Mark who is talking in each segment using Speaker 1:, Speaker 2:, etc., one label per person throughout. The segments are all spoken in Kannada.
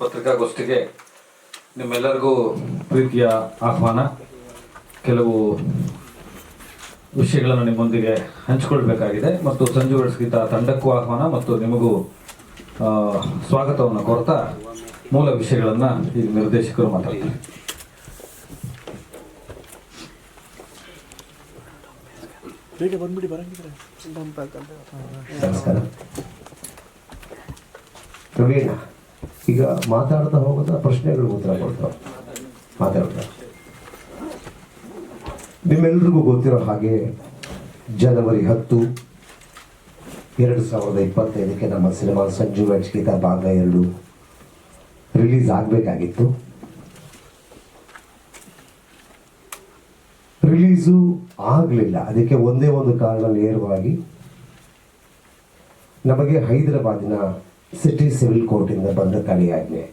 Speaker 1: ಪತ್ರಿಕಾಗೋಷ್ಠಿಗೆ ನಿಮ್ಮೆಲ್ಲರಿಗೂ ಪ್ರೀತಿಯ ಆಹ್ವಾನ. ಕೆಲವು ವಿಷಯಗಳನ್ನು ನಿಮ್ಮೊಂದಿಗೆ ಹಂಚಿಕೊಳ್ಬೇಕಾಗಿದೆ ಮತ್ತು ಸಂಜು ಬೆಳೆಸಿದ ತಂಡಕ್ಕೂ ಆಹ್ವಾನ ಮತ್ತು ನಿಮಗೂ ಆ, ಸ್ವಾಗತವನ್ನು ಕೋರ್ತಾ ಮೂಲ ವಿಷಯಗಳನ್ನು ಈ ನಿರ್ದೇಶಕರು ಮಾತಾಡ್ತಾರೆ.
Speaker 2: ಬೇಗ ಬಂದ್ಬಿಡಿ ಬರಂಗಿದ್ರೆ.
Speaker 3: ನಮಸ್ಕಾರ. ಪ್ರವೀಣ. ಈಗ ಮಾತಾಡ್ತಾ ಹೋಗೋದ ಪ್ರಶ್ನೆಗಳು ಉತ್ತರ ಕೊಡ್ತಾವ ಮಾತಾಡ್ತಾ. ನಿಮ್ಮೆಲ್ರಿಗೂ ಗೊತ್ತಿರೋ ಹಾಗೆ ಜನವರಿ ಹತ್ತು, ಎರಡು ಸಾವಿರದ ಇಪ್ಪತ್ತೈದಕ್ಕೆ ನಮ್ಮ ಸಿನಿಮಾ ಸಂಜು ಗೀತ ಭಾಗ ಎರಡು ರಿಲೀಸ್ ಆಗಬೇಕಾಗಿತ್ತು. ರಿಲೀಸು ಆಗಲಿಲ್ಲ. ಅದಕ್ಕೆ ಒಂದೇ ಒಂದು ಕಾರಣ ನೇರವಾಗಿ ನಮಗೆ ಹೈದರಾಬಾದಿನ ಸಿಟಿ ಸಿವಿಲ್ ಕೋರ್ಟಿಂದ ಬಂದ ತಡೆಯಾಜ್ಞೆ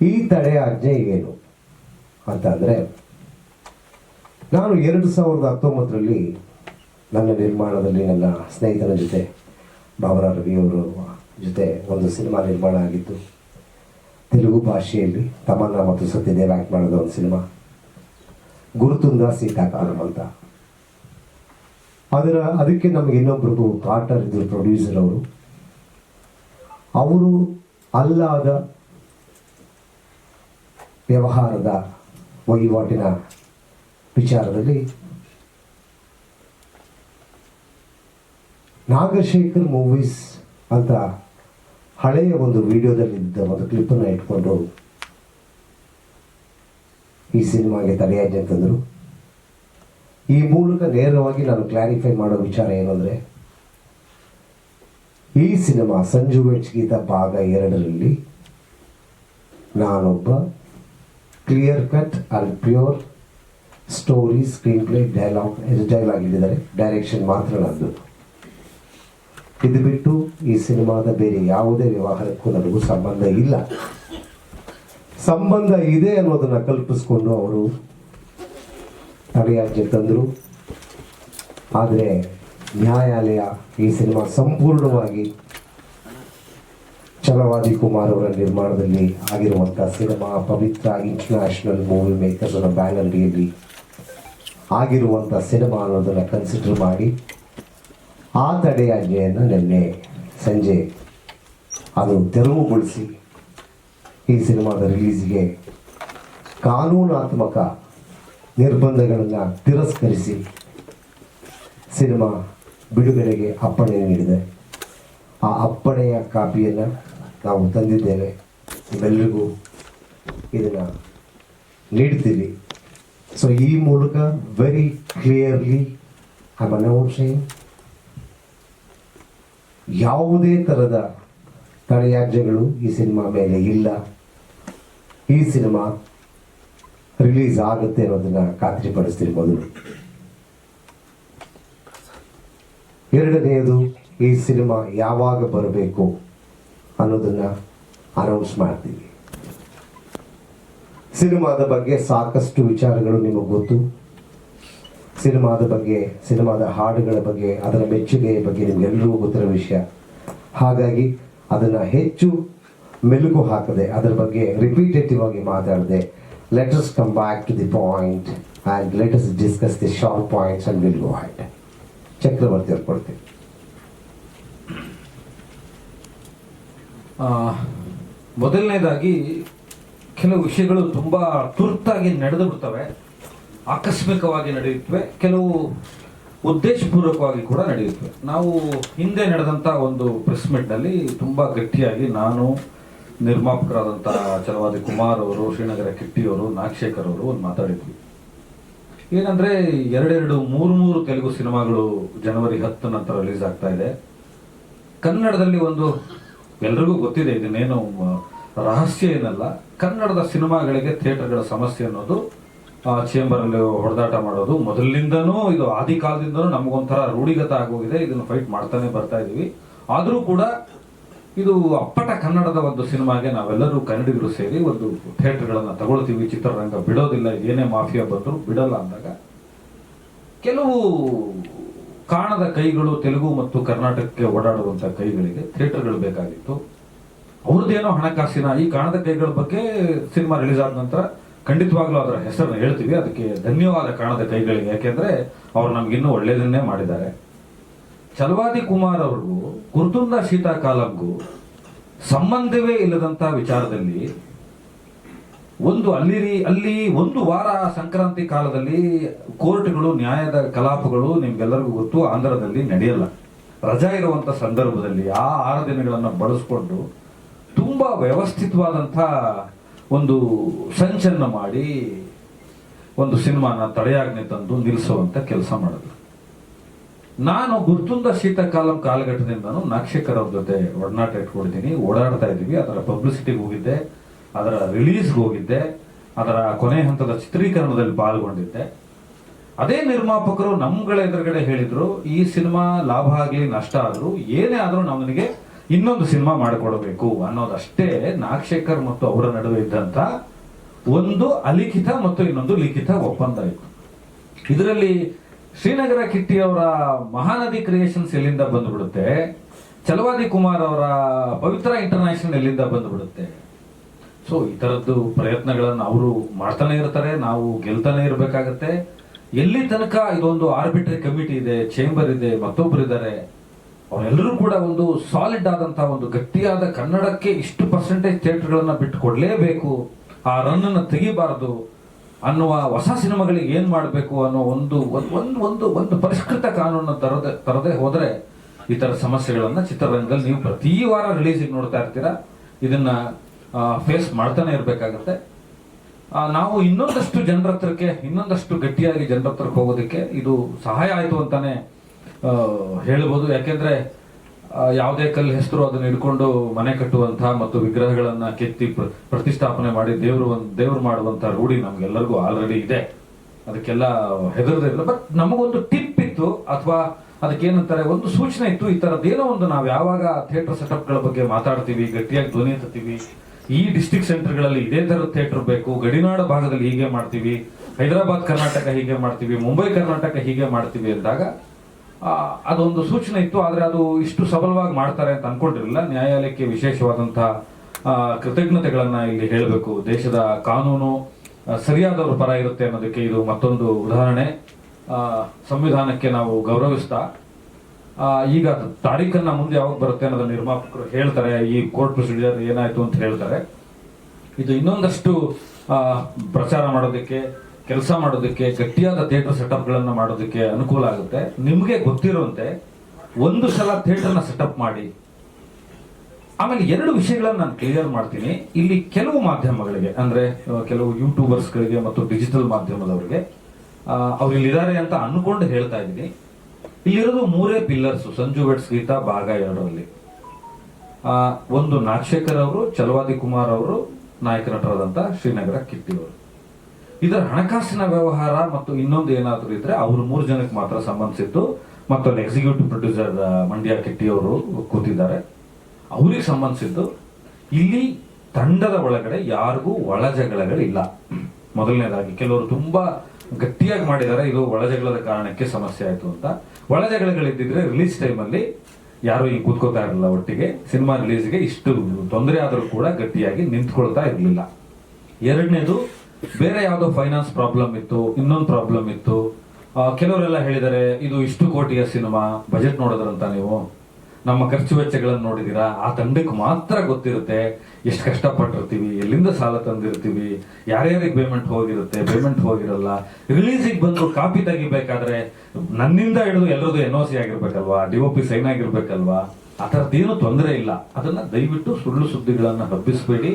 Speaker 3: ಈ ತಡೆಯಾಜ್ಞೆ ಏನು ಅಂತಂದರೆ, ನಾನು ಎರಡು ಸಾವಿರದ ಹತ್ತೊಂಬತ್ತರಲ್ಲಿ ನನ್ನ ನಿರ್ಮಾಣದಲ್ಲಿ ನನ್ನ ಸ್ನೇಹಿತರ ಜೊತೆ, ಭಾವನಾ ರವಿಯವರು ಜೊತೆ ಒಂದು ಸಿನಿಮಾ ನಿರ್ಮಾಣ ಆಗಿತ್ತು. ತೆಲುಗು ಭಾಷೆಯಲ್ಲಿ ತಮನ್ನ ಮತ್ತು ಸತ್ಯದೇವ್ ಆ್ಯಕ್ಟ್ ಮಾಡಿದ ಒಂದು ಸಿನಿಮಾ. ಗುರುತುಂದ ಸೀತಾಕಾಲಂ ಅಂತ. ಅದರ, ಅದಕ್ಕೆ ನಮಗೆ ಇನ್ನೊಬ್ಬರು ಪಾರ್ಟ್ನರ್ ಇದ್ರು ಪ್ರೊಡ್ಯೂಸರ್ ಅವರು. ಅವರು ಅಲ್ಲಾದ ವ್ಯವಹಾರದ ವಹಿವಾಟಿನ ವಿಚಾರದಲ್ಲಿ ನಾಗಶೇಖರ್ ಮೂವೀಸ್ ಅಂತ ಹಳೆಯ ಒಂದು ವಿಡಿಯೋದಲ್ಲಿದ್ದ ಒಂದು ಕ್ಲಿಪ್ಪನ್ನು ಇಟ್ಕೊಂಡು ಈ ಸಿನಿಮಾಗೆ ತಡೆಯಾಜ್ಞೆ ತಂದರು. ಈ ಮೂಲಕ ನೇರವಾಗಿ ನಾನು ಕ್ಲಾರಿಫೈ ಮಾಡೋ ವಿಚಾರ ಏನಂದರೆ ಈ ಸಿನಿಮಾ ಸಂಜು ವೆಟ್ಸ್ ಗೀತ ಭಾಗ ಎರಡರಲ್ಲಿ ನಾನೊಬ್ಬ clear cut and pure story screenplay dialogue dialogue ಇಟ್ಟಿದ್ದಾರೆ ಡೈರೆಕ್ಷನ್ ಮಾತ್ರ ನಂದು. ಇದು ಬಿಟ್ಟು ಈ ಸಿನಿಮಾದ ಬೇರೆ ಯಾವುದೇ ವ್ಯವಹಾರಕ್ಕೂ ನನಗೂ ಸಂಬಂಧ ಇಲ್ಲ. ಸಂಬಂಧ ಇದೆ ಅನ್ನೋದನ್ನ ಕಲ್ಪಿಸ್ಕೊಂಡು ಅವರು ತಡೆಯಾಜ್ಞೆ ತಂದರು ಆದರೆ ನ್ಯಾಯಾಲಯ ಈ ಸಿನಿಮಾ ಸಂಪೂರ್ಣವಾಗಿ ಚಲವಾದಿ ಕುಮಾರ್ ಅವರ ನಿರ್ಮಾಣದಲ್ಲಿ ಆಗಿರುವಂಥ cinema Pavitra international movie makers ಅನ್ನೋ ಬ್ಯಾನರ್ಡಿಯಲ್ಲಿ ಆಗಿರುವಂಥ ಸಿನಿಮಾ ಅನ್ನೋದನ್ನು ಕನ್ಸಿಡರ್ ಮಾಡಿ ಆ ತಡೆಯಾಜ್ಞೆಯನ್ನು ನಿನ್ನೆ ಸಂಜೆ ಅದು ತೆರವುಗೊಳಿಸಿ ಈ ಸಿನಿಮಾದ ರಿಲೀಸ್ಗೆ ಕಾನೂನಾತ್ಮಕ ನಿರ್ಬಂಧಗಳನ್ನು ತಿರಸ್ಕರಿಸಿ ಸಿನಿಮಾ ಬಿಡುಗಡೆಗೆ ಅಪ್ಪಣೆ ನೀಡಿದೆ. ಆ ಅಪ್ಪಣೆಯ ಕಾಪಿಯನ್ನು ನಾವು ತಂದಿದ್ದೇವೆ. ನಿಮ್ಮೆಲ್ಲರಿಗೂ ಇದನ್ನು ನೀಡ್ತೀವಿ. ಸೊ ಈ ಮೂಲಕ ವೆರಿ ಕ್ಲಿಯರ್ಲಿ ಐ ಅನೌನ್ಸಿಂಗ್ ಯಾವುದೇ ಥರದ ತಡೆಯಾಜ್ಞೆಗಳು ಈ ಸಿನಿಮಾ ಮೇಲೆ ಇಲ್ಲ. ಈ ಸಿನಿಮಾ ರಿಲೀಸ್ ಆಗುತ್ತೆ ಅನ್ನೋದನ್ನ ಖಾತ್ರಿಪಡಿಸ್ತೀನಿ ಮೊದಲು ಎರಡನೆಯದು ಈ ಸಿನಿಮಾ ಯಾವಾಗ ಬರಬೇಕು ಅನ್ನೋದನ್ನ ಅನೌನ್ಸ್ ಮಾಡ್ತೀವಿ. ಸಿನಿಮಾದ ಬಗ್ಗೆ ಸಾಕಷ್ಟು ವಿಚಾರಗಳು ನಿಮಗೆ ಗೊತ್ತು. ಸಿನಿಮಾದ ಬಗ್ಗೆ, ಸಿನಿಮಾದ ಹಾಡುಗಳ ಬಗ್ಗೆ, ಅದರ ಮೆಚ್ಚುಗೆಯ ಬಗ್ಗೆ ನಿಮಗೆಲ್ಲರಿಗೂ ಗೊತ್ತಿರೋ ವಿಷಯ. ಹಾಗಾಗಿ ಅದನ್ನು ಹೆಚ್ಚು ಮೆಲುಗು ಹಾಕದೆ, ಅದರ ಬಗ್ಗೆ ರಿಪೀಟೇಟಿವ್ ಆಗಿ ಮಾತಾಡದೆ letters come back to the point and letters discuss the short points points and go hat Chakravarthy ಅವ್ರು ಕೊಡ್ತೀನಿ
Speaker 1: ಆ, ಮೊದಲನೇದಾಗಿ ಕೆಲವು ವಿಷಯಗಳು ತುಂಬ ತುರ್ತಾಗಿ ನಡೆದು ಬಿಡ್ತವೆ ಆಕಸ್ಮಿಕವಾಗಿ ನಡೆಯುತ್ತವೆ ಕೆಲವು ಉದ್ದೇಶಪೂರ್ವಕವಾಗಿ ಕೂಡ ನಡೆಯುತ್ತವೆ. ನಾವು ಹಿಂದೆ ನಡೆದಂಥ ಒಂದು ಪ್ರೆಸ್ ತುಂಬಾ ಗಟ್ಟಿಯಾಗಿ ನಾನು ನಿರ್ಮಾಪಕರಾದಂಥ ಚಲವಾದಿ ಕುಮಾರ್ ಅವರು, ಶ್ರೀನಗರ ಕಿಟ್ಟಿಯವರು ನಾಗಶೇಖರ್ ಅವರು ಒಂದು ಮಾತಾಡಿದ್ವಿ. ಏನಂದ್ರೆ ಎರಡೆರಡು ಮೂರು ಮೂರು ತೆಲುಗು ಸಿನಿಮಾಗಳು ಜನವರಿ ಹತ್ತು ನಂತರ ರಿಲೀಸ್ ಆಗ್ತಾ ಇದೆ. ಕನ್ನಡದಲ್ಲಿ ಒಂದು ಎಲ್ರಿಗೂ ಗೊತ್ತಿದೆ, ಇದನ್ನೇನು ರಹಸ್ಯ ಏನಲ್ಲ. ಕನ್ನಡದ ಸಿನಿಮಾಗಳಿಗೆ ಥಿಯೇಟರ್ಗಳ ಸಮಸ್ಯೆ ಅನ್ನೋದು ಚೇಂಬರ್ ಅಲ್ಲಿ ಹೊಡೆದಾಟ ಮಾಡೋದು. ಮೊದಲಿನಿಂದನೂ ಇದು ಆದಿ ಕಾಲದಿಂದನೂ ನಮಗೊಂಥರ ರೂಢಿಗತ ಆಗೋಗಿದೆ. ಇದನ್ನು ಫೈಟ್ ಮಾಡ್ತಾನೆ ಬರ್ತಾ ಇದೀವಿ. ಆದರೂ ಕೂಡ ಇದು ಅಪ್ಪಟ ಕನ್ನಡದ ಒಂದು ಸಿನಿಮಾಗೆ ನಾವೆಲ್ಲರೂ ಕನ್ನಡಿಗರು ಸೇರಿ ಒಂದು ಥಿಯೇಟರ್ಗಳನ್ನ ತಗೊಳ್ತೀವಿ, ಚಿತ್ರರಂಗ ಬಿಡೋದಿಲ್ಲ, ಏನೇ ಮಾಫಿಯಾ ಬಂದರೂ ಬಿಡಲ್ಲ ಅಂದಾಗ ಕೆಲವು ಕಾಣದ ಕೈಗಳು ತೆಲುಗು ಮತ್ತು ಕರ್ನಾಟಕಕ್ಕೆ ಓಡಾಡುವಂಥ ಕೈಗಳಿಗೆ ಥಿಯೇಟರ್ಗಳು ಬೇಕಾಗಿತ್ತು. ಅವ್ರದ್ದೇನೋ ಹಣಕಾಸಿನ ಈ ಕಾಣದ ಕೈಗಳ ಬಗ್ಗೆ ಸಿನಿಮಾ ರಿಲೀಸ್ ಆದ ನಂತರ ಖಂಡಿತವಾಗ್ಲೂ ಅದರ ಹೆಸರನ್ನು ಹೇಳ್ತೀವಿ. ಅದಕ್ಕೆ ಧನ್ಯವಾದ ಕಾಣದ ಕೈಗಳಿಗೆ, ಯಾಕೆಂದ್ರೆ ಅವ್ರು ನಮ್ಗಿನ್ನೂ ಒಳ್ಳೆಯದನ್ನೇ ಮಾಡಿದ್ದಾರೆ. ಚಲವಾದಿ ಕುಮಾರ್ ಅವ್ರಿಗೂ ಕುರ್ತುಂದ ಕಾಲಕ್ಕೂ ಸಂಬಂಧವೇ ಇಲ್ಲದಂತ ವಿಚಾರದಲ್ಲಿ ಒಂದು ಅಲ್ಲಿ ಅಲ್ಲಿ ಒಂದು ವಾರ ಸಂಕ್ರಾಂತಿ ಕಾಲದಲ್ಲಿ ಕೋರ್ಟ್ಗಳು, ನ್ಯಾಯದ ಕಲಾಪಗಳು ನಿಮ್ಗೆಲ್ಲರಿಗೂ ಗೊತ್ತು, ಆಂಧ್ರದಲ್ಲಿ ನಡೆಯಲ್ಲ. ರಜಾ ಇರುವಂತ ಸಂದರ್ಭದಲ್ಲಿ ಆ ಆರು ದಿನಗಳನ್ನು ಬಳಸ್ಕೊಂಡು ತುಂಬಾ ವ್ಯವಸ್ಥಿತವಾದಂಥ ಒಂದು ಸಂಚನ್ನು ಮಾಡಿ ಒಂದು ಸಿನಿಮಾನ ತಡೆಯಾಜ್ಞೆ ತಂದು ನಿಲ್ಲಿಸುವಂತ ಕೆಲಸ ಮಾಡಿದ್ರು ನಾನು ಗುರ್ತುಂದ ಶೀತಕಾಲಂ ಕಾಲಘಟ್ಟದಿಂದನೂ ನಾಕ್ಷಕರ ಜೊತೆ ಒಡನಾಟ ಇಟ್ಕೊಂಡಿದ್ದೀನಿ ಓಡಾಡ್ತಾ ಇದ್ದೀವಿ, ಅದರ ಪಬ್ಲಿಸಿಟಿಗೆ ಹೋಗಿದ್ದೆ, ಅದರ ರಿಲೀಸ್ಗೆ ಹೋಗಿದ್ದೆ, ಅದರ ಕೊನೆ ಹಂತದ ಚಿತ್ರೀಕರಣದಲ್ಲಿ ಪಾಲ್ಗೊಂಡಿದ್ದೆ. ಅದೇ ನಿರ್ಮಾಪಕರು ನಮ್ಗಳ ಎದುರುಗಡೆ ಹೇಳಿದ್ರು, ಈ ಸಿನಿಮಾ ಲಾಭ ಆಗಲಿ, ನಷ್ಟ ಆದ್ರೂ ಏನೇ ಆದರೂ ನಮನಿಗೆ ಇನ್ನೊಂದು ಸಿನಿಮಾ ಮಾಡಿಕೊಡಬೇಕು ಅನ್ನೋದಷ್ಟೇ ನಾಗಶೇಖರ್ ಮತ್ತು ಅವರ ನಡುವೆ ಇದ್ದಂತ ಒಂದು ಅಲಿಖಿತ ಮತ್ತು ಇನ್ನೊಂದು ಲಿಖಿತ ಒಪ್ಪಂದ ಇತ್ತು. ಇದರಲ್ಲಿ ಶ್ರೀನಗರ ಕಿಟ್ಟಿ ಅವರ ಮಹಾನದಿ ಕ್ರಿಯೇಷನ್ಸ್ ಎಲ್ಲಿಂದ ಬಂದ್ಬಿಡುತ್ತೆ? ಚಲವಾದಿ ಕುಮಾರ್ ಅವರ ಪವಿತ್ರ ಇಂಟರ್ನ್ಯಾಷನಲ್ ಎಲ್ಲಿಂದ ಬಂದ್ಬಿಡುತ್ತೆ? ಸೊ ಈ ಥರದ್ದು ಪ್ರಯತ್ನಗಳನ್ನು ಅವರು ಮಾಡ್ತಾನೆ ಇರ್ತಾರೆ, ನಾವು ಗೆಲ್ತಾನೆ ಇರಬೇಕಾಗತ್ತೆ. ಎಲ್ಲಿ ತನಕ ಇದೊಂದು ಆರ್ಬಿಟ್ರಿ ಕಮಿಟಿ ಇದೆ ಚೇಂಬರ್ ಇದೆ ಮತ್ತೊಬ್ಬರು ಇದ್ದಾರೆ, ಅವರೆಲ್ಲರೂ ಕೂಡ ಒಂದು ಸಾಲಿಡ್ ಆದಂತಹ ಒಂದು ಗಟ್ಟಿಯಾದ ಕನ್ನಡಕ್ಕೆ ಇಷ್ಟು ಪರ್ಸೆಂಟೇಜ್ ಥಿಯೇಟರ್ಗಳನ್ನ ಬಿಟ್ಟು ಕೊಡಲೇಬೇಕು ಆ ರನ್ನನ್ನು ತೆಗಿಬಾರ್ದು. ಅನ್ನುವ ಹೊಸ ಸಿನಿಮಾಗಳಿಗೆ ಏನು ಮಾಡಬೇಕು ಅನ್ನೋ ಒಂದು ಒಂದ್- ಒಂದು ಒಂದು ಪರಿಷ್ಕೃತ ಕಾನೂನನ್ನು ತರದೆ ತರದೆ ಹೋದರೆ ಈ ತರ ಸಮಸ್ಯೆಗಳನ್ನ ಚಿತ್ರರಂಗದಲ್ಲಿ ನೀವು ಪ್ರತಿ ವಾರ ರಿಲೀಸಿಗೆ ನೋಡ್ತಾ ಇರ್ತೀರಾ. ಇದನ್ನ ಫೇಸ್ ಮಾಡ್ತಾನೆ ಇರ್ಬೇಕಾಗತ್ತೆ. ನಾವು ಇನ್ನೊಂದಷ್ಟು ಜನರ ಹತ್ರಕ್ಕೆ ಇನ್ನೊಂದಷ್ಟು ಗಟ್ಟಿಯಾಗಿ ಜನರ ಹತ್ರಕ್ಕೆ ಹೋಗೋದಕ್ಕೆ ಇದು ಸಹಾಯ ಆಯಿತು ಅಂತಾನೆ ಹೇಳ್ಬೋದು. ಯಾಕೆಂದ್ರೆ ಯಾವುದೇ ಕಲ್ಲು ಹೆಸರು ಅದನ್ನ ಹಿಡ್ಕೊಂಡು ಮನೆ ಕಟ್ಟುವಂತಹ ಮತ್ತು ವಿಗ್ರಹಗಳನ್ನ ಕೆತ್ತಿ ಪ್ರತಿಷ್ಠಾಪನೆ ಮಾಡಿ ದೇವರು ಒಂದು, ದೇವ್ರು ಮಾಡುವಂತ ರೂಢಿ ನಮ್ಗೆಲ್ಲರಿಗೂ ಆಲ್ರೆಡಿ ಇದೆ. ಅದಕ್ಕೆಲ್ಲ ಹೆದರದಿಲ್ಲ ಬಟ್ ನಮಗೊಂದು ಟಿಪ್ ಇತ್ತು ಅಥವಾ ಅದಕ್ಕೇನಂತಾರೆ, ಒಂದು ಸೂಚನೆ ಇತ್ತು, ಈ ತರದೇನೋ ಒಂದು ನಾವು ಯಾವಾಗ ಥಿಯೇಟರ್ ಸೆಟಪ್ಗಳ ಬಗ್ಗೆ ಮಾತಾಡ್ತೀವಿ, ಗಟ್ಟಿಯಾಗಿ ಧ್ವನಿ ಎತ್ತೀವಿ ಈ ಡಿಸ್ಟ್ರಿಕ್ಟ್ ಸೆಂಟರ್ಗಳಲ್ಲಿ ಇದೇ ತರದ ಥಿಯೇಟರ್ ಬೇಕು, ಗಡಿನಾಡ ಭಾಗದಲ್ಲಿ ಹೀಗೆ ಮಾಡ್ತೀವಿ, ಹೈದರಾಬಾದ್ ಕರ್ನಾಟಕ ಹೀಗೆ ಮಾಡ್ತೀವಿ, ಮುಂಬೈ ಕರ್ನಾಟಕ ಹೀಗೆ ಮಾಡ್ತೀವಿ ಅಂದಾಗ ಅದೊಂದು ಸೂಚನೆ ಇತ್ತು, ಆದರೆ ಅದು ಇಷ್ಟು ಸಬಲವಾಗಿ ಮಾಡ್ತಾರೆ ಅಂತ ಅನ್ಕೊಂಡಿರಲಿಲ್ಲ. ನ್ಯಾಯಾಲಯಕ್ಕೆ ವಿಶೇಷವಾದಂತಹ ಕೃತಜ್ಞತೆಗಳನ್ನು ಇಲ್ಲಿ ಹೇಳಬೇಕು. ದೇಶದ ಕಾನೂನು ಸರಿಯಾದವ್ರ ಪರ ಇರುತ್ತೆ ಅನ್ನೋದಕ್ಕೆ ಇದು ಮತ್ತೊಂದು ಉದಾಹರಣೆ. ಸಂವಿಧಾನಕ್ಕೆ ನಾವು ಗೌರವಿಸ್ತಾ. ಈಗ ತಾರೀಖನ್ನ ಮುಂದೆ ಯಾವಾಗ ಬರುತ್ತೆ ಅನ್ನೋದನ್ನ ನಿರ್ಮಾಪಕರು ಹೇಳ್ತಾರೆ. ಈ ಕೋರ್ಟ್ ಪ್ರೊಸೀಜರ್ ಏನಾಯ್ತು ಅಂತ ಹೇಳ್ತಾರೆ. ಇದು ಇನ್ನೊಂದಷ್ಟು ಪ್ರಚಾರ ಮಾಡೋದಕ್ಕೆ ಕೆಲಸ ಮಾಡೋದಕ್ಕೆ, ಗಟ್ಟಿಯಾದ ಥಿಯೇಟರ್ ಸೆಟಪ್ಗಳನ್ನು ಮಾಡೋದಕ್ಕೆ ಅನುಕೂಲ ಆಗುತ್ತೆ. ನಿಮಗೆ ಗೊತ್ತಿರುವಂತೆ ಒಂದು ಸಲ ಥಿಯೇಟರ್ನ ಸೆಟಪ್ ಮಾಡಿ. ಆಮೇಲೆ ಎರಡು ವಿಷಯಗಳನ್ನು ನಾನು ಕ್ಲಿಯರ್ ಮಾಡ್ತೀನಿ. ಇಲ್ಲಿ ಕೆಲವು ಮಾಧ್ಯಮಗಳಿಗೆ, ಅಂದ್ರೆ ಕೆಲವು ಯೂಟ್ಯೂಬರ್ಸ್ಗಳಿಗೆ ಮತ್ತು ಡಿಜಿಟಲ್ ಮಾಧ್ಯಮದವರಿಗೆ ಅವ್ರು ಇಲ್ಲಿದ್ದಾರೆ ಅಂತ ಅನ್ಕೊಂಡು ಹೇಳ್ತಾ ಇದ್ದೀನಿ. ಇಲ್ಲಿರೋದು ಮೂರೇ ಪಿಲ್ಲರ್ಸ್ ಸಂಜು ವೆಟ್ಸ್ ಗೀತಾ ಭಾಗ ಎರಡರಲ್ಲಿ ಒಂದು ನಾಗಶೇಖರ್ ಅವರು ಚಲವಾದಿ ಕುಮಾರ್ ಅವರು, ನಾಯಕ ನಟರಾದಂತ ಶ್ರೀನಗರ ಕಿಟ್ಟಿ ಅವರು. ಇದರ ಹಣಕಾಸಿನ ವ್ಯವಹಾರ ಮತ್ತು ಇನ್ನೊಂದು ಏನಾದರೂ ಇದ್ರೆ ಅವರು ಮೂರು ಜನಕ್ಕೆ ಮಾತ್ರ ಸಂಬಂಧಿಸಿದ್ದು. ಮತ್ತೊಂದು ಎಕ್ಸಿಕ್ಯೂಟಿವ್ ಪ್ರೊಡ್ಯೂಸರ್ ಮಂಡ್ಯ ಕಿಟ್ಟಿ ಅವರು ಕೂತಿದ್ದಾರೆ. ಅವರಿಗೆ ಸಂಬಂಧಿಸಿದ್ದು. ಇಲ್ಲಿ ತಂಡದ ಒಳಗಡೆ ಯಾರಿಗೂ ಒಳಜಗಳಗಳಿಲ್ಲ. ಮೊದಲನೇದಾಗಿ ಕೆಲವರು ತುಂಬಾ ಗಟ್ಟಿಯಾಗಿ ಮಾಡಿದ್ದಾರೆ. ಇದು ಒಳಜಗಳದ ಕಾರಣಕ್ಕೆ ಸಮಸ್ಯೆ ಆಯ್ತು ಅಂತ. ಒಳಜಗಳಗಳಿದ್ದಿದ್ರೆ ರಿಲೀಸ್ ಟೈಮಲ್ಲಿ ಯಾರು ಈಗ ಕೂತ್ಕೋತಾ ಇರಲಿಲ್ಲ ಒಟ್ಟಿಗೆ. ಸಿನಿಮಾ ರಿಲೀಸ್ಗೆ ಇಷ್ಟು ತೊಂದರೆ ಆದರೂ ಕೂಡ ಗಟ್ಟಿಯಾಗಿ ನಿಂತ್ಕೊಳ್ತಾ ಇರಲಿಲ್ಲ. ಎರಡನೇದು ಬೇರೆ ಯಾವುದೋ ಫೈನಾನ್ಸ್ ಪ್ರಾಬ್ಲಮ್ ಇತ್ತು, ಇನ್ನೊಂದು ಪ್ರಾಬ್ಲಮ್ ಇತ್ತು. ಕೆಲವರೆಲ್ಲ ಹೇಳಿದ್ದಾರೆ ಇದು ಇಷ್ಟು ಕೋಟಿಯ ಸಿನಿಮಾ ಬಜೆಟ್ ನೋಡಿದ್ರಂತ ನೀವು. ನಮ್ಮ ಖರ್ಚು ವೆಚ್ಚಗಳನ್ನು ನೋಡಿದೀರಾ? ಆ ತಂಡಕ್ಕೆ ಮಾತ್ರ ಗೊತ್ತಿರುತ್ತೆ, ಎಷ್ಟು ಕಷ್ಟಪಟ್ಟಿರ್ತೀವಿ, ಎಲ್ಲಿಂದ ಸಾಲ ತಂದಿರ್ತೀವಿ, ಯಾರ್ಯಾರಿಗೆ ಪೇಮೆಂಟ್ ಹೋಗಿರುತ್ತೆ ಪೇಮೆಂಟ್ ಹೋಗಿರಲ್ಲ. ರಿಲೀಸಿಗೆ ಬಂದು ಕಾಪಿ ತೆಗಿಬೇಕಾದ್ರೆ, ನನ್ನಿಂದ ಹಿಡಿದು ಎಲ್ಲರದು ಎನ್ ಒ ಸಿ ಆಗಿರ್ಬೇಕಲ್ವಾ ಡಿ ಒ ಪಿ ಸೈನ್ ಆಗಿರ್ಬೇಕಲ್ವಾ, ಆ ಥರದ್ದೇನು ತೊಂದರೆ ಇಲ್ಲ. ಅದನ್ನ ದಯವಿಟ್ಟು ಸುಳ್ಳು ಸುದ್ದಿಗಳನ್ನು ಹಬ್ಬಿಸಬೇಡಿ.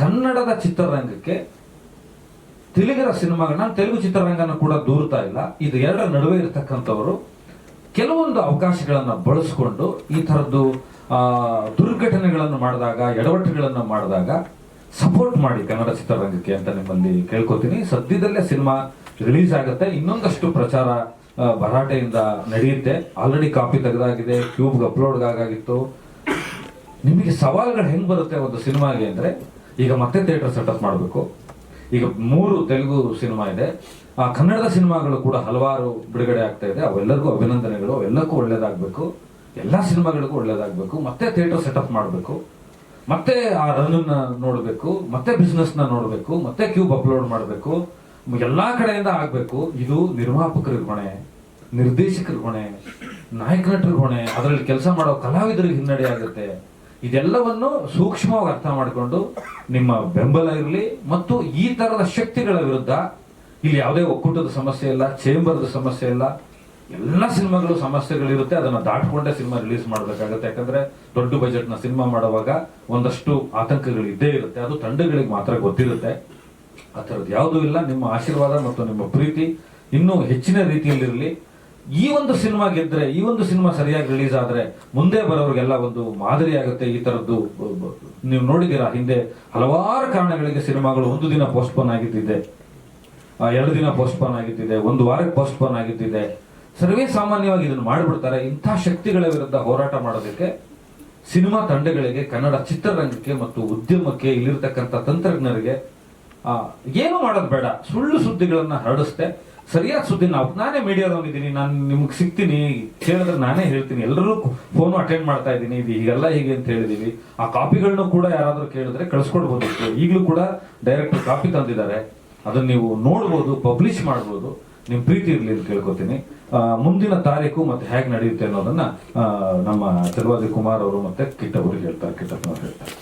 Speaker 1: ಕನ್ನಡದ ಚಿತ್ರರಂಗಕ್ಕೆ ತೆಲುಗರ ಸಿನಿಮಾಗಳನ್ನ ನಾನು ತೆಲುಗು ಚಿತ್ರರಂಗನ ಕೂಡ ದೂರ್ತಾ ಇಲ್ಲ. ಇದು ಎರಡರ ನಡುವೆ ಇರತಕ್ಕಂಥವರು. ಕೆಲವೊಂದು ಅವಕಾಶಗಳನ್ನು ಬಳಸಿಕೊಂಡು ಈ ತರದ್ದು ಆ, ದುರ್ಘಟನೆಗಳನ್ನು ಮಾಡಿದಾಗ ಎಡವಟ್ಟುಗಳನ್ನು ಮಾಡಿದಾಗ ಸಪೋರ್ಟ್ ಮಾಡಿ ಕನ್ನಡ ಚಿತ್ರರಂಗಕ್ಕೆ ಅಂತ ನಿಮ್ಮಲ್ಲಿ ಕೇಳ್ಕೊತೀನಿ. ಸದ್ಯದಲ್ಲೇ ಸಿನಿಮಾ ರಿಲೀಸ್ ಆಗುತ್ತೆ. ಇನ್ನೊಂದಷ್ಟು ಪ್ರಚಾರ ಭರಾಟೆಯಿಂದ ನಡೆಯುತ್ತೆ. ಆಲ್ರೆಡಿ ಕಾಪಿ ತೆಗೆದಾಗಿದೆ ಟ್ಯೂಬ್ಗೆ ಅಪ್ಲೋಡ್ ಆಗಾಗಿತ್ತು. ನಿಮಗೆ ಸವಾಲುಗಳು ಹೆಂಗೆ ಬರುತ್ತೆ ಒಂದು ಸಿನಿಮಾಗೆ ಅಂದ್ರೆ ಈಗ ಮತ್ತೆ ಥಿಯೇಟರ್ ಸೆಟಪ್ ಮಾಡಬೇಕು. ಈಗ ಮೂರು ತೆಲುಗು ಸಿನಿಮಾ ಇದೆ. ಆ, ಕನ್ನಡದ ಸಿನಿಮಾಗಳು ಕೂಡ ಹಲವಾರು ಬಿಡುಗಡೆ ಆಗ್ತಾ ಇದೆ. ಅವೆಲ್ಲರಿಗೂ ಅಭಿನಂದನೆಗಳು. ಅವೆಲ್ಲಕ್ಕೂ ಒಳ್ಳೇದಾಗಬೇಕು. ಎಲ್ಲ ಸಿನಿಮಾಗಳಿಗೂ ಒಳ್ಳೇದಾಗಬೇಕು. ಮತ್ತೆ ಥಿಯೇಟರ್ ಸೆಟಪ್ ಮಾಡಬೇಕು. ಮತ್ತೆ ಆ ರನ್ನ ನೋಡಬೇಕು. ಮತ್ತೆ ಬಿಸ್ನೆಸ್ನ ನೋಡಬೇಕು. ಮತ್ತೆ ಕ್ಯೂಬ್ ಅಪ್ಲೋಡ್ ಮಾಡಬೇಕು. ಎಲ್ಲಾ ಕಡೆಯಿಂದ ಆಗಬೇಕು. ಇದು ನಿರ್ಮಾಪಕರ ಹೊಣೆ, ನಿರ್ದೇಶಕರ ಹೊಣೆ ನಾಯಕ ನಟರ ಹೊಣೆ. ಅದರಲ್ಲಿ ಕೆಲಸ ಮಾಡೋ ಕಲಾವಿದರಿಗೆ ಹಿನ್ನಡೆ ಆಗುತ್ತೆ. ಇದೆಲ್ಲವನ್ನು ಸೂಕ್ಷ್ಮವಾಗಿ ಅರ್ಥ ಮಾಡಿಕೊಂಡು ನಿಮ್ಮ ಬೆಂಬಲ ಇರಲಿ ಮತ್ತು ಈ ಥರದ ಶಕ್ತಿಗಳ ವಿರುದ್ಧ ಇಲ್ಲಿ ಯಾವುದೇ ಒಕ್ಕೂಟದ ಸಮಸ್ಯೆ ಇಲ್ಲ, ಚೇಂಬರ್ದ ಸಮಸ್ಯೆ ಇಲ್ಲ, ಎಲ್ಲ ಸಿನಿಮಾಗಳು ಸಮಸ್ಯೆಗಳಿರುತ್ತೆ, ಅದನ್ನು ದಾಟ್ಕೊಂಡೇ ಸಿನಿಮಾ ರಿಲೀಸ್ ಮಾಡಬೇಕಾಗುತ್ತೆ. ಯಾಕಂದ್ರೆ ದೊಡ್ಡ ಬಜೆಟ್ನ ಸಿನಿಮಾ ಮಾಡುವಾಗ ಒಂದಷ್ಟು ಆತಂಕಗಳು ಇದ್ದೇ ಇರುತ್ತೆ. ಅದು ತಂಡಗಳಿಗೆ ಮಾತ್ರ ಗೊತ್ತಿರುತ್ತೆ. ಆ ಥರದ್ದು ಯಾವುದೂ ಇಲ್ಲ. ನಿಮ್ಮ ಆಶೀರ್ವಾದ ಮತ್ತು ನಿಮ್ಮ ಪ್ರೀತಿ ಇನ್ನೂ ಹೆಚ್ಚಿನ ರೀತಿಯಲ್ಲಿರಲಿ. ಈ ಒಂದು ಸಿನಿಮಾ ಗೆದ್ರೆ, ಈ ಒಂದು ಸಿನಿಮಾ ಸರಿಯಾಗಿ ರಿಲೀಸ್ ಆದ್ರೆ ಮುಂದೆ ಬರೋರಿಗೆಲ್ಲ ಒಂದು ಮಾದರಿ ಆಗುತ್ತೆ ಈ ತರದ್ದು. ನೀವು ನೋಡಿದ್ದೀರಾ, ಹಿಂದೆ ಹಲವಾರು ಕಾರಣಗಳಿಗೆ ಸಿನಿಮಾಗಳು ಒಂದು ದಿನ ಪೋಸ್ಟ್ಪೋನ್ ಆಗಿದ್ದಿದೆ. ಎರಡು ದಿನ ಪೋಸ್ಟ್ಪೋನ್ ಆಗಿದ್ದಿದೆ, ಒಂದು ವಾರಕ್ಕೆ ಪೋಸ್ಟ್ಪೋನ್ ಆಗಿದ್ದಿದೆ. ಸರ್ವೇ ಸಾಮಾನ್ಯವಾಗಿ ಇದನ್ನು ಮಾಡಿಬಿಡ್ತಾರೆ. ಇಂಥ ಶಕ್ತಿಗಳ ವಿರುದ್ಧ ಹೋರಾಟ ಮಾಡೋದಕ್ಕೆ ಸಿನಿಮಾ ತಂಡಗಳಿಗೆ, ಕನ್ನಡ ಚಿತ್ರರಂಗಕ್ಕೆ ಮತ್ತು ಉದ್ಯಮಕ್ಕೆ ಇಲ್ಲಿರ್ತಕ್ಕಂಥ ತಂತ್ರಜ್ಞರಿಗೆ ಏನು ಮಾಡೋದು ಬೇಡ. ಸುಳ್ಳು ಸುದ್ದಿಗಳನ್ನು ಹರಡಿಸ್ತೆ ಸರಿಯಾದ ಸುದ್ದಿ ನಾವು ನಾನೇ ಮೀಡಿಯಾದವನಿದ್ದೀನಿ ನಾನು ನಿಮ್ಗೆ ಸಿಗ್ತೀನಿ, ಕೇಳಿದ್ರೆ ನಾನೇ ಹೇಳ್ತೀನಿ. ಎಲ್ಲರೂ ಫೋನು ಅಟೆಂಡ್ ಮಾಡ್ತಾ ಇದ್ದೀನಿ, ಇದು ಹೀಗೆಲ್ಲ ಹೀಗೆ ಅಂತ ಹೇಳಿದೀವಿ. ಆ ಕಾಪಿಗಳನ್ನು ಕೂಡ ಯಾರಾದರೂ ಕೇಳಿದ್ರೆ ಕಳಿಸ್ಕೊಡ್ಬೋದು. ಈಗಲೂ ಕೂಡ ಡೈರೆಕ್ಟ್ ಕಾಪಿ ತಂದಿದ್ದಾರೆ. ಅದನ್ನ ನೀವು ನೋಡ್ಬೋದು ಪಬ್ಲಿಷ್ ಮಾಡ್ಬೋದು. ನಿಮ್ಮ ಪ್ರೀತಿ ಇರಲಿ ಅಂತ ಕೇಳ್ಕೊತೀನಿ. ಮುಂದಿನ ತಾರೀಕು ಮತ್ತೆ ಹೇಗೆ ನಡೆಯುತ್ತೆ ಅನ್ನೋದನ್ನ ನಮ್ಮ ತಿರುವಾದಿ ಕುಮಾರ್ ಅವರು ಮತ್ತೆ ಕಿಟ್ಟವರು ಹೇಳ್ತಾರೆ ಕಿಟ್ಟಪ್ಪನವ್ರು ಹೇಳ್ತಾರೆ.